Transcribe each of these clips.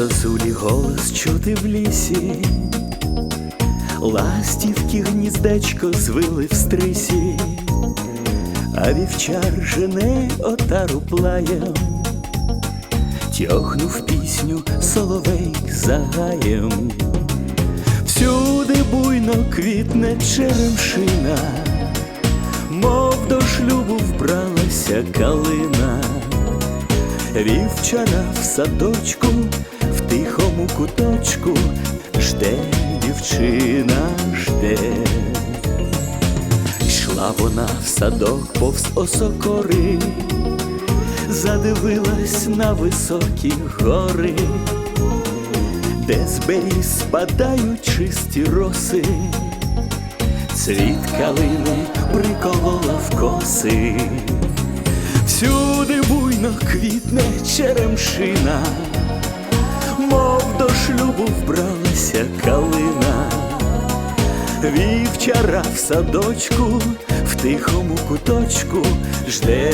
зозулі голос чути в лісі, ластівки гніздечко звили в стрисі, а вівчар жене отару плаєм, тьохнув пісню соловей за гаєм. Всюди буйно квітне черемшина, мов до шлюбу вбралася калина, вівчара в садочку, тихому куточку, жде дівчина, жде. Йшла вона в садок повз осокори, задивилась на високі гори де з беріз спадають чисті роси, цвіт калини приколола в коси, всюди буйно квітне черемшина, шлюбу вбралася калина, вівчара в садочку, в тихому куточку жде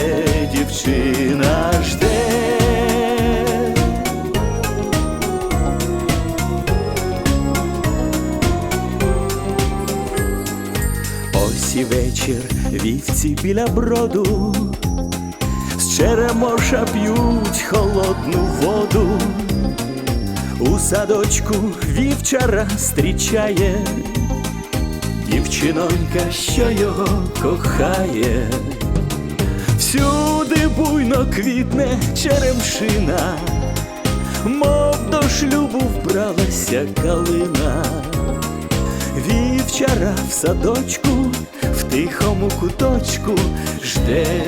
дівчина, жде. Ось і вечір вівці біля броду, черемоша п'ють холодну воду, у садочку вівчара зустрічає, дівчинонька, що його кохає, всюди буйно квітне черемшина, мов до шлюбу вбралася калина. Вівчара в садочку, в тихому куточку жде.